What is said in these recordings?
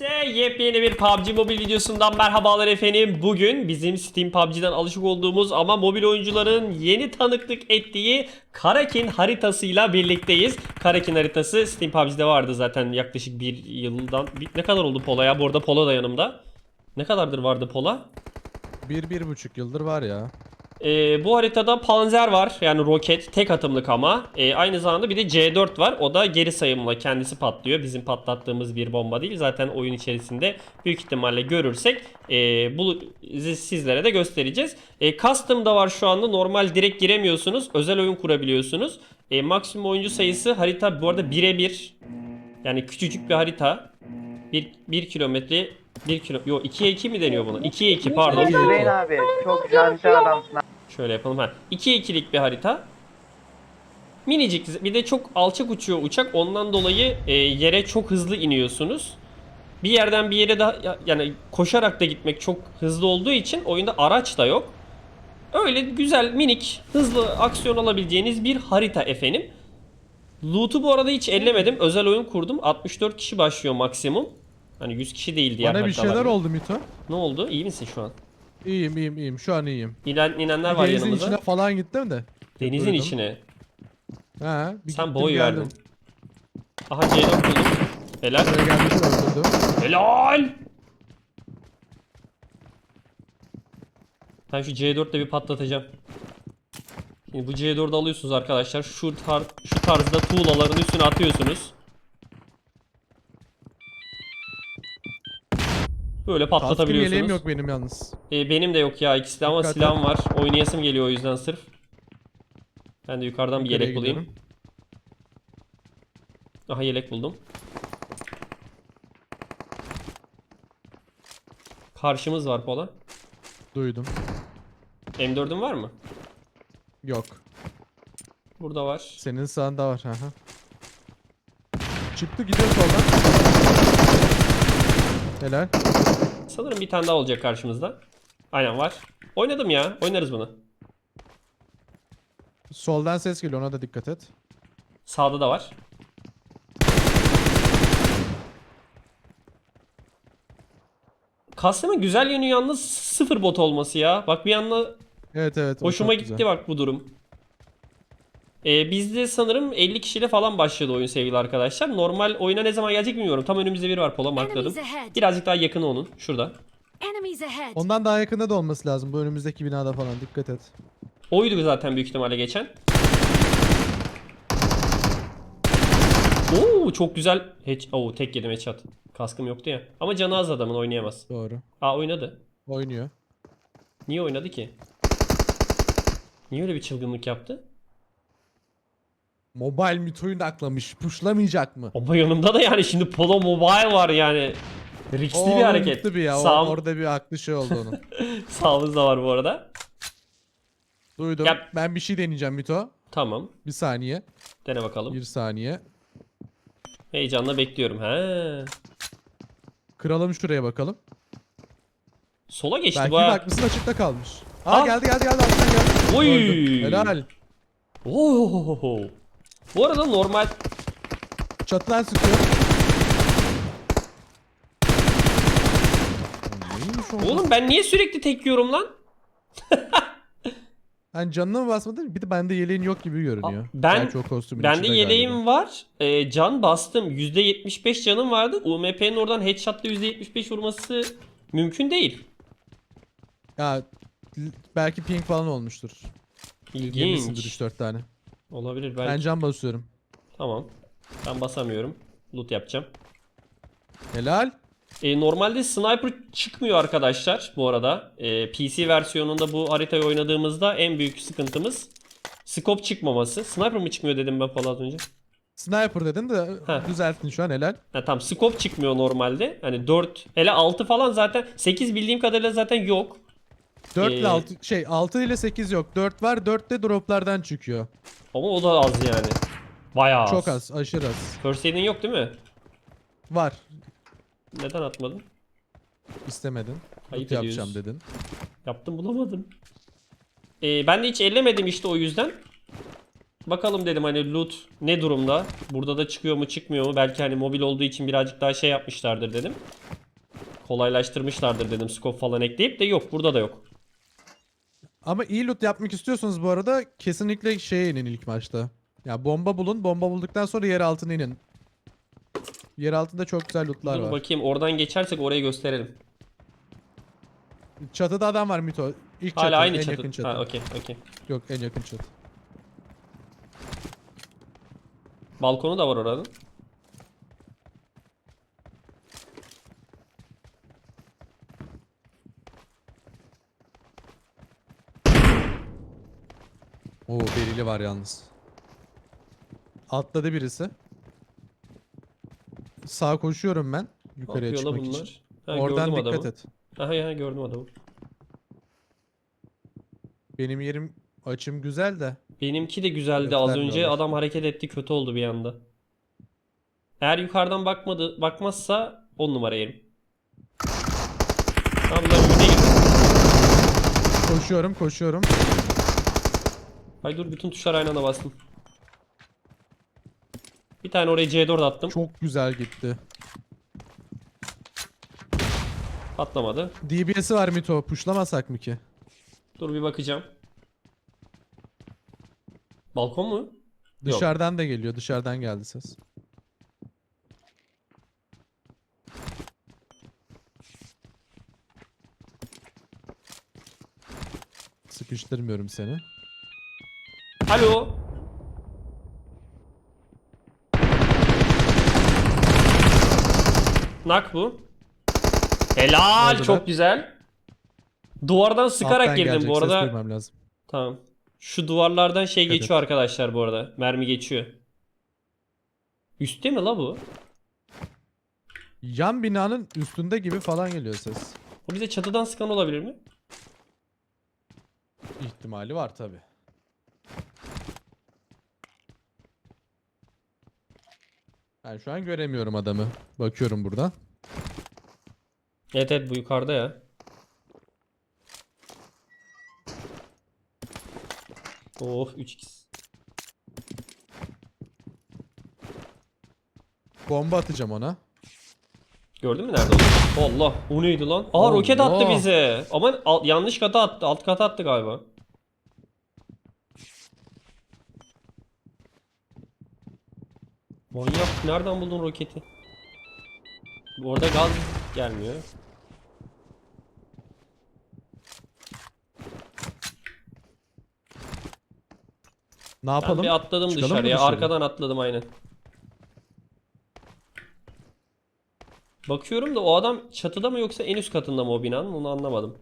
Herkese yepyeni bir PUBG Mobile videosundan merhabalar efendim. Bugün bizim Steam PUBG'den alışık olduğumuz ama mobil oyuncuların yeni tanıklık ettiği Karakin haritasıyla birlikteyiz. Karakin haritası Steam PUBG'de vardı zaten yaklaşık bir yıldan. Ne kadar oldu Pola ya? Bu arada Pola da yanımda. Ne kadardır vardı Pola? Bir, bir buçuk yıldır var ya. Ee, bu haritada Panzer var yani roket tek atımlık ama. Ee, aynı zamanda bir de C4 var. O da geri sayımla kendisi patlıyor. Bizim patlattığımız bir bomba değil. Zaten oyun içerisinde büyük ihtimalle görürsek ee, bu sizlere de göstereceğiz. Ee, Custom da var şu anda. Normal direkt giremiyorsunuz. Özel oyun kurabiliyorsunuz. Ee, maksimum oyuncu sayısı harita bu arada birebir. Yani küçücük bir harita 1, 1 kilometre 1 kilo yo 2'ye 2 mi deniyor buna 2'ye 2 pardon Hüseyin abi çok janti adamsın abi. Şöyle yapalım ha. 2'ye 2'lik bir harita. Minicik bir de çok alçak uçuyor uçak. Ondan dolayı e, yere çok hızlı iniyorsunuz. Bir yerden bir yere daha ya- yani koşarak da gitmek çok hızlı olduğu için oyunda araç da yok. Öyle güzel minik hızlı aksiyon alabileceğiniz bir harita efendim. Loot'u bu arada hiç ellemedim. Özel oyun kurdum. 64 kişi başlıyor maksimum. Hani 100 kişi değil diğer Bana bir şeyler oldu Mito. Ne oldu? İyi misin şu an? İyiyim iyiyim iyiyim şu an iyiyim. İnen, inenler var Denizin yanımızda. içine falan gittim de. Denizin Duydum. içine. Ha, bir Sen gittim, boy geldim. verdin. Aha C4 buldum. Helal. Buraya geldim öldürdüm. Helal. Ben şu C4'le bir patlatacağım. Şimdi bu C4'ü alıyorsunuz arkadaşlar. Şu tar şu tarzda tuğlaların üstüne atıyorsunuz. Böyle Kaskım yeleğim patlatabiliyorsunuz. yok benim yalnız. Ee, benim de yok ya ikisi de ama Dikkat silahım var. Oynayasım geliyor o yüzden sırf. Ben de yukarıdan bir Yukarıya yelek bulayım. gidiyorum. Aha yelek buldum. Karşımız var Pola. Duydum. M4'ün var mı? Yok. Burada var. Senin sağında var. Hı. Çıktı gidiyor soldan. Helal. Sanırım bir tane daha olacak karşımızda. Aynen var. Oynadım ya. Oynarız bunu. Soldan ses geliyor ona da dikkat et. Sağda da var. Custom'ın güzel yönü yalnız sıfır bot olması ya. Bak bir anda Evet evet. o Hoşuma çok gitti güzel. bak bu durum. Ee, bizde sanırım 50 kişiyle falan başladı oyun sevgili arkadaşlar. Normal oyuna ne zaman gelecek bilmiyorum. Tam önümüzde biri var Pola markladım. Birazcık daha yakını onun. Şurada. Ondan daha yakında da olması lazım. Bu önümüzdeki binada falan dikkat et. Oydu zaten büyük ihtimalle geçen. Oo çok güzel. Hiç Oo tek yedim headshot. Kaskım yoktu ya. Ama canı az adamın oynayamaz. Doğru. Aa oynadı. Oynuyor. Niye oynadı ki? Niye öyle bir çılgınlık yaptı? Mobile Mito'yu da aklamış. Puşlamayacak mı? Ama yanımda da yani şimdi Polo Mobile var yani. Riskli bir hareket. Bir ya. o- Sağım- orada bir aklı şey oldu onun. Sağımız da var bu arada. Duydum. Yap. Ben bir şey deneyeceğim Mito. Tamam. Bir saniye. Dene bakalım. Bir saniye. Heyecanla bekliyorum. He. Kıralım şuraya bakalım. Sola geçti Belki bu ha. bakmışsın açıkta kalmış. Aa Al. geldi geldi geldi geldi. Oy. Öldü. Helal. Oo. Bu arada normal Çatıdan sıkıyor. Oğlum Neymiş o? Oğlum ben niye sürekli tek yiyorum lan? Hani canına mı basmadın? Bir de bende yeleğin yok gibi görünüyor. ben- Gerçi o kostümün Bende içinde yeleğim galiba. var. Ee, can bastım. %75 canım vardı. UMP'nin oradan headshot'la %75 vurması mümkün değil. Ya l- belki ping falan olmuştur. Yemişsindir İlginç. 3-4 tane. Olabilir Ben belki. can basıyorum. Tamam. Ben basamıyorum. Loot yapacağım. Helal. Ee, normalde sniper çıkmıyor arkadaşlar bu arada. Ee, PC versiyonunda bu haritayı oynadığımızda en büyük sıkıntımız scope çıkmaması. Sniper mı çıkmıyor dedim ben falan az önce. Sniper dedin de Heh. düzelttin şu an helal. Ha, tamam scope çıkmıyor normalde. Hani 4 hele 6 falan zaten 8 bildiğim kadarıyla zaten yok. 4 Ee, ile 6 şey 6 ile 8 yok. 4 var 4 de droplardan çıkıyor. Ama o da az yani. Bayağı az. Çok az, aşırı az. First aid'in yok değil mi? Var. Neden atmadın? İstemedin. Ayıp yapacağım dedin. Yaptım bulamadım. Ee, ben de hiç ellemedim işte o yüzden. Bakalım dedim hani loot ne durumda? Burada da çıkıyor mu çıkmıyor mu? Belki hani mobil olduğu için birazcık daha şey yapmışlardır dedim. Kolaylaştırmışlardır dedim scope falan ekleyip de yok burada da yok. Ama iyi loot yapmak istiyorsanız bu arada kesinlikle şeye inin ilk maçta. Ya bomba bulun. Bomba bulduktan sonra yer altına inin. Yer altında çok güzel lootlar Dur var. bakayım oradan geçersek orayı gösterelim. Çatıda adam var Mito. İlk çatı, Hala aynı en çatı. yakın çatı. Ha okey okey. Yok en yakın çatı. Balkonu da var oranın. Oo berili var yalnız. Atladı birisi. Sağ koşuyorum ben. Yukarıya yapıyor la çıkmak bunlar? için. Ha, Oradan gördüm dikkat adamı. et. Aha ya gördüm adamı. Benim yerim açım güzel de. Benimki de güzeldi az önce Göstermiyorlar. adam hareket etti kötü oldu bir anda. Eğer yukarıdan bakmadı bakmazsa 10 numara yerim. Önüne girdi. Koşuyorum koşuyorum. Ay dur bütün tuşlar aynı anda bastım. Bir tane oraya C4 attım. Çok güzel gitti. Patlamadı. DBS'i var Mito. Puşlamasak mı ki? Dur bir bakacağım. Balkon mu? Yok. Dışarıdan da geliyor. Dışarıdan geldi ses. Sıkıştırmıyorum seni. Alo. Nak bu. Helal Oldu çok güzel. Duvardan sıkarak Alttan girdim gelecek, bu ses arada. duymam lazım. Tamam. Şu duvarlardan şey Dikkat geçiyor arkadaşlar bu arada. Mermi geçiyor. Üstte mi la bu? Yan binanın üstünde gibi falan geliyor ses. Bu bize çatıdan sıkan olabilir mi? İhtimali var tabi. Ben şu an göremiyorum adamı. Bakıyorum buradan. Evet evet bu yukarıda ya. Of 3x. Bomba atacağım ona. Gördün mü nerede olduğunu? Allah o neydi lan? Aa roket attı bize. Ama al- yanlış kata attı. Alt kata attı galiba. Manyak nereden buldun roketi? Orada gaz gelmiyor. Ne Ben yapalım? bir atladım Çıkalım dışarıya. dışarı? Arkadan atladım aynen. Bakıyorum da o adam çatıda mı yoksa en üst katında mı o binanın onu anlamadım.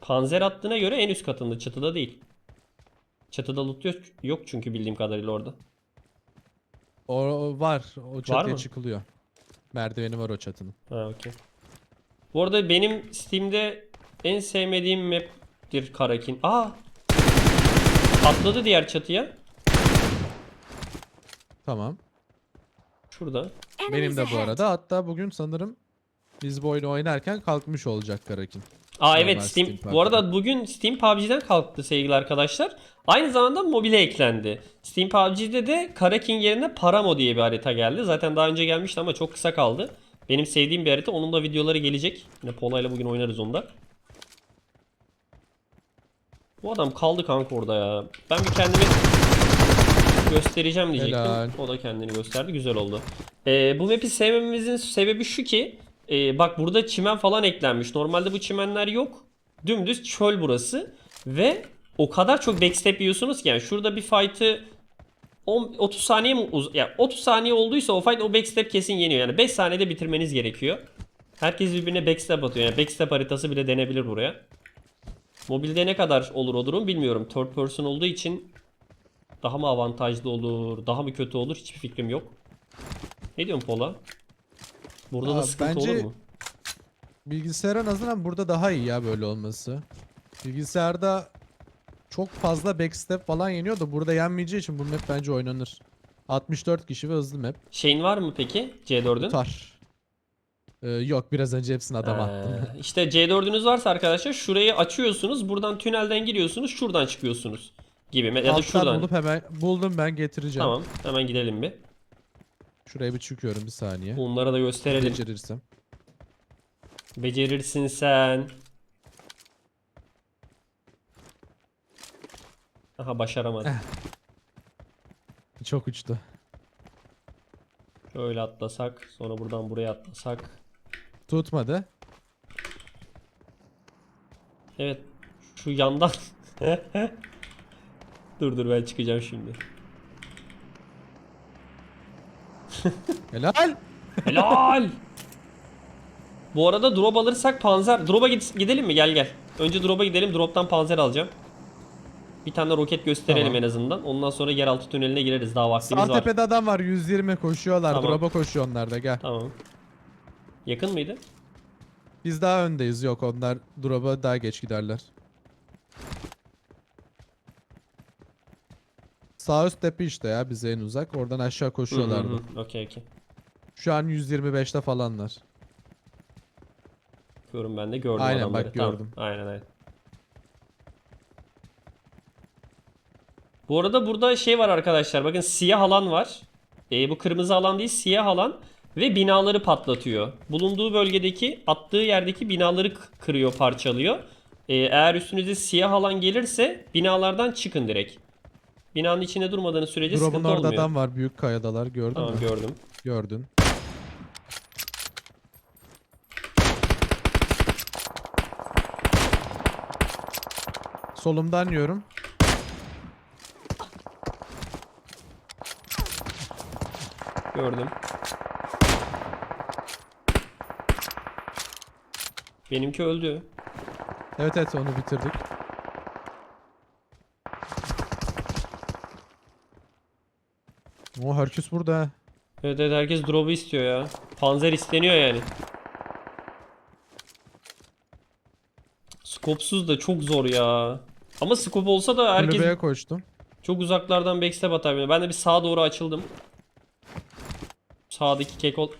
Panzer attığına göre en üst katında çatıda değil. Çatıda loot yok çünkü bildiğim kadarıyla orada. O o var. O çatıya mı? çıkılıyor. Merdiveni var o çatının. Ha okey. Bu arada benim Steam'de en sevmediğim map'tir Karakin. Aa! Atladı diğer çatıya. Tamam. Şurada. Benim de bu arada. Hatta bugün sanırım biz bu oyunu oynarken kalkmış olacak Karakin. Aa Normal evet Steam. Steam bu arada bugün Steam PUBG'den kalktı sevgili arkadaşlar. Aynı zamanda mobile eklendi. Steam PUBG'de de Karakin yerine Paramo diye bir harita geldi. Zaten daha önce gelmişti ama çok kısa kaldı. Benim sevdiğim bir harita. Onun da videoları gelecek. Yine Pola ile bugün oynarız onda. Bu adam kaldı kanka orada ya. Ben bir kendimi göstereceğim diyecektim. Helal. O da kendini gösterdi. Güzel oldu. Ee, bu map'i sevmemizin sebebi şu ki e, bak burada çimen falan eklenmiş. Normalde bu çimenler yok. Dümdüz çöl burası. Ve o kadar çok backstep yiyorsunuz ki yani şurada bir fight'ı 10 30 saniye mi uz ya 30 saniye olduysa o fight o backstep kesin yeniyor. Yani 5 saniyede bitirmeniz gerekiyor. Herkes birbirine backstep atıyor. Yani backstep haritası bile denebilir buraya. Mobilde ne kadar olur o durum bilmiyorum. Third person olduğu için daha mı avantajlı olur, daha mı kötü olur hiçbir fikrim yok. Ne diyorsun Pola? Burada da sıkıntı bence- olur mu? Bilgisayara nazaran burada daha iyi ya böyle olması. Bilgisayarda çok fazla backstep falan yeniyor da burada yenmeyeceği için bu map bence oynanır. 64 kişi ve hızlı map. Şeyin var mı peki C4'ün? Tutar. Ee, yok biraz önce hepsini adam attım. Ee, işte C4'ünüz varsa arkadaşlar şurayı açıyorsunuz. Buradan tünelden giriyorsunuz. Şuradan çıkıyorsunuz. Gibi. Ya da Alttan şuradan. bulup hemen buldum ben getireceğim. Tamam. Hemen gidelim bir. Şuraya bir çıkıyorum bir saniye. Bunlara da gösterelim. Becerirsem. Becerirsin sen. Aha başaramadım. Çok uçtu. Şöyle atlasak. Sonra buradan buraya atlasak. Tutmadı. Evet. Şu yandan. dur dur ben çıkacağım şimdi. Helal. Helal. Bu arada drop alırsak panzer. Drop'a gid- gidelim mi? Gel gel. Önce drop'a gidelim. Drop'tan panzer alacağım. Bir tane roket gösterelim Tamam. en azından. Ondan sonra yeraltı tüneline gireriz. Daha vaktimiz Sağ var. tepede adam var 120 koşuyorlar. Tamam. Drop'a koşuyor onlar da gel. Tamam. Yakın mıydı? Biz daha öndeyiz yok onlar drop'a daha geç giderler. Sağ üst tepe işte ya bize en uzak. Oradan aşağı koşuyorlardı. Okey okey. Şu an 125'te falanlar. Bakıyorum ben de gördüm Aynen, adamları. bak Tamam. gördüm. Aynen aynen. Bu arada burada şey var arkadaşlar. Bakın siyah alan var. Ee, bu kırmızı alan değil siyah alan. Ve binaları patlatıyor. Bulunduğu bölgedeki attığı yerdeki binaları kırıyor parçalıyor. Ee, eğer üstünüze siyah alan gelirse binalardan çıkın direkt. Binanın içinde durmadığınız sürece Drop'un sıkıntı orada olmuyor. adam var büyük kayadalar gördün Tamam mü? gördüm. Gördün. Solumdan yiyorum. Gördüm. Benimki öldü. Evet evet onu bitirdik. Herkes burada. ha. Evet evet herkes drop'u istiyor ya. Panzer isteniyor yani. Skopsuz da çok zor ya. Ama skop olsa da herkes Kulübeye koştum. çok uzaklardan backstep atar. beni. Ben de bir sağa doğru açıldım. Sağdaki kekol...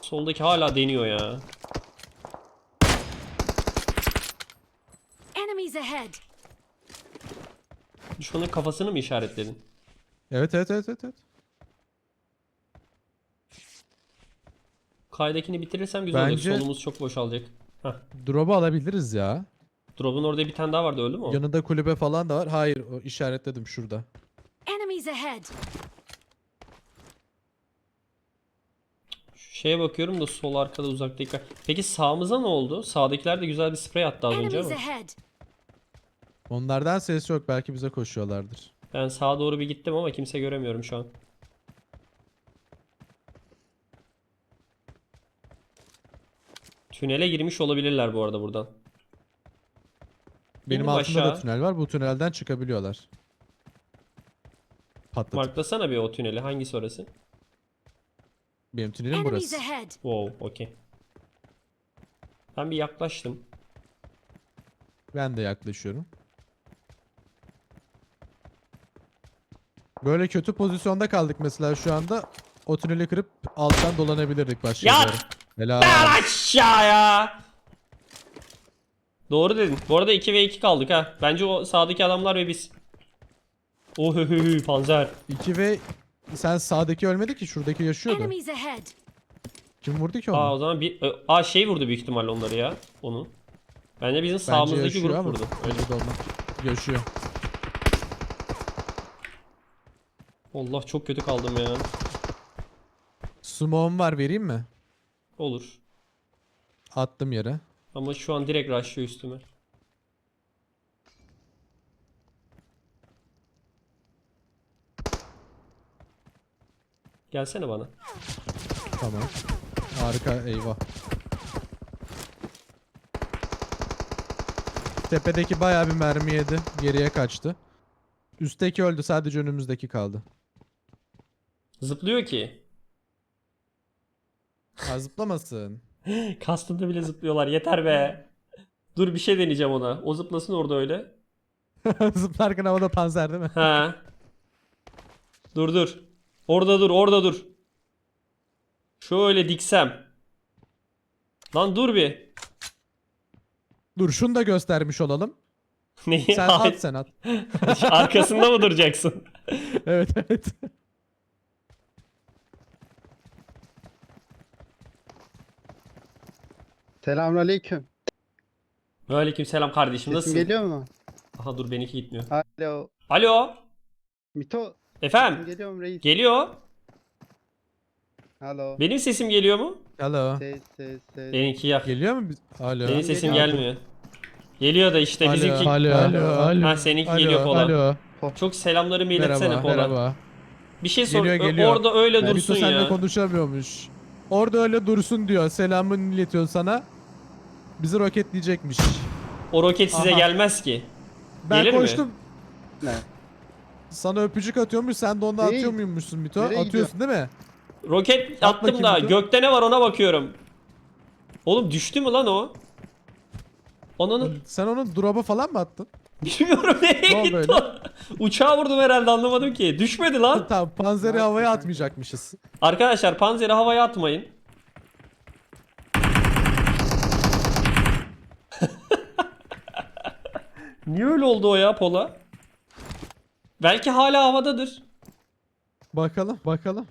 Soldaki hala deniyor ya. Enemies ahead! Düşmanın kafasını mı işaretledin? Evet evet evet evet. evet. Kaydakini bitirirsem güzel Bence- olacak. Solumuz çok boşalacak. Heh. Drop'u alabiliriz ya. Drop'un orada bir tane daha vardı öldü mü o? Yanında kulübe falan da var. Hayır o işaretledim şurada. Enemies ahead! Şu şeye bakıyorum da sol arkada uzaktaki. Peki sağımıza ne oldu? Sağdakiler de güzel bir sprey attı az önce Enemies ama. ahead! Onlardan ses yok. Belki bize koşuyorlardır. Ben sağa doğru bir gittim ama kimse göremiyorum şu an. Tünele girmiş olabilirler bu arada buradan. Benim İndim altımda da aşağı. tünel var. Bu tünelden çıkabiliyorlar. Patlatıp. Marklasana bir o tüneli. Hangisi orası? Benim tünelim Enemies burası. ahead! Wow, okey. Ben bir yaklaştım. Ben de yaklaşıyorum. Böyle kötü pozisyonda kaldık mesela şu anda. O tüneli kırıp alttan dolanabilirdik başka yere. Helal. Lan aşağıya! Doğru dedin. Bu arada 2 ve 2 kaldık ha. Bence o sağdaki adamlar ve biz. Oh hö hö hö, panzer. 2 ve sen sağdaki ölmedi ki şuradaki yaşıyordu. Enemies ahead! Kim vurdu ki onu? Aa o zaman bir Ö, Aa şey vurdu büyük ihtimalle onları ya. Onu. Bence bizim Bence sağımızdaki yaşıyor grup ama vurdu. Öyle. belli de olmaz. Yaşıyor. Allah çok kötü kaldım ya. Smoke'um var vereyim mi? Olur. Attım yere. Ama şu an direkt rushlıyor üstüme. Gelsene bana. Tamam. Harika eyvah. Tepedeki bayağı bir mermi yedi. Geriye kaçtı. Üstteki öldü sadece önümüzdeki kaldı. Zıplıyor ki. Ha zıplamasın. Kastında bile zıplıyorlar. Yeter be. Dur bir şey deneyeceğim ona. O zıplasın orada öyle. Zıplarken havada panzer değil mi? Ha. Dur dur. Orada dur, orada dur. Şöyle diksem. Lan dur bir. Dur şunu da göstermiş olalım. Neyi? Sen Hayır. at sen at. Arkasında mı duracaksın? evet evet. Selamünaleyküm. Aleyküm selam kardeşim Sesim nasılsın? geliyor mu? Aha dur benimki gitmiyor. Alo. Alo. Mito. Sesim Efendim. geliyor mu reis? Geliyor. Alo. Benim sesim geliyor mu? Hello. Ses ses ses. Benimki yak. Geliyor mu? biz- Alo. Benim sesim Geliyor. gelmiyor. Geliyor da işte Alo, bizimki. Alo. Alo. Alo. Ha, seninki alo, geliyor Polat. Alo. Çok selamlarımı iletsene Merhaba. Polat. Merhaba. Bir şey sor. Geliyor, geliyor. Orada öyle Ben- dursun Mito seninle ya. konuşamıyormuş. Orada öyle dursun diyor. Selamını iletiyor sana. Bizi roketleyecekmiş. O roket size Aha. gelmez ki. Ben Gelir mi? koştum. Ne? Sana öpücük atıyormuş. Sen de ondan Değil. atıyor muymuşsun Mito? Nereye Atıyorsun değil mi? Roket At attım da bakayım bir dur. gökte ne var ona bakıyorum. Oğlum düştü mü lan o? Ananı Sen onun drop'a falan mı attın? bilmiyorum nereye gitti öyle? o. Uçağa vurdum herhalde anlamadım ki. Düşmedi lan. tamam panzeri havaya atmayacakmışız. Arkadaşlar panzeri havaya atmayın. Niye öyle oldu o ya Pola? Belki hala havadadır. Bakalım bakalım.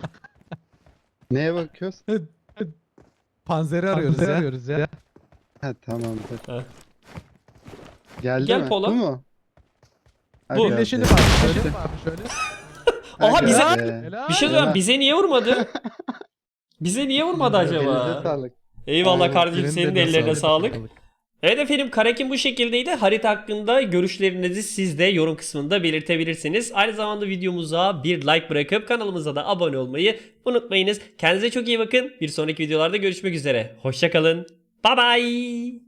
Neye bakıyoruz? Panzeri arıyoruz ya. arıyoruz ya. Ha tamamdır. Ha. Geldi Gel mi? Polat. Bu mu? Ha, Bu. geldi. Birleşelim abi şöyle. Şöyle. Aha, Ha, bize- geldi. Helal. Bir şey söyleyeyim bize niye vurmadı? Bize niye vurmadı Elinize acaba? sağlık. Eyvallah Aynen, kardeşim Senin de ellerine sağlık. Evet efendim Karakin bu şekildeydi. Harita hakkında görüşlerinizi siz de yorum kısmında belirtebilirsiniz. Aynı zamanda videomuza bir like bırakıp kanalımıza da abone olmayı unutmayınız. Kendinize çok iyi bakın. Bir sonraki videolarda görüşmek üzere. Hoşçakalın. Bye bye.